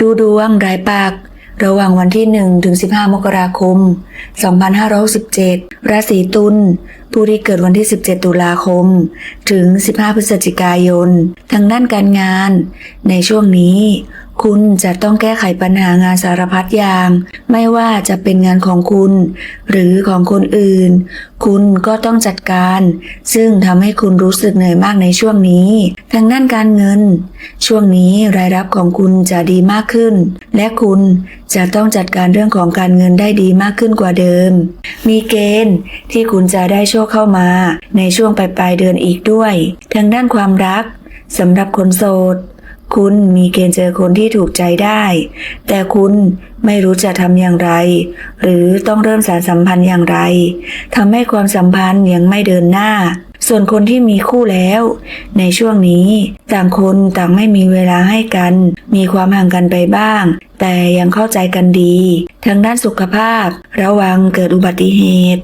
ดูดวงรายปาก ระหว่างวันที่ 1 ถึง 15 มกราคม 2567 ราศีตุลผู้ที่เกิดวันที่ 17 ตุลาคม ถึง 15 พฤศจิกายน ทางด้านการงาน ในช่วงนี้ คุณจะต้องแก้ไขปัญหางานสารพัดอย่าง ไม่ว่าจะเป็นงานของคุณ หรือของคนอื่น คุณก็ต้องจัดการ ซึ่งทำให้คุณรู้สึกเหนื่อยมากในช่วงนี้ทางด้านการเงิน ช่วงนี้รายรับของคุณจะดีมากขึ้น และคุณจะต้องจัดการเรื่องของการเงินได้ดีมากขึ้นกว่าเดิม มีเกณฑ์ที่คุณจะได้โชคเข้ามา ในช่วงปลายปลายเดือนอีกด้วย ทางด้านความรักสำหรับคนโสด คุณมีเกณฑ์เจอคนที่ถูกใจได้ แต่คุณไม่รู้จะทำอย่างไร หรือต้องเริ่มสารสัมพันธ์อย่างไรทำให้ความสัมพันธ์ยังไม่เดินหน้า ส่วนคนที่มีคู่แล้ว ในช่วงนี้ ต่างคนต่างไม่มีเวลาให้กัน มีความห่างกันไปบ้าง แต่ยังเข้าใจกันดี ทางด้านสุขภาพ ระวังเกิดอุบัติเหตุ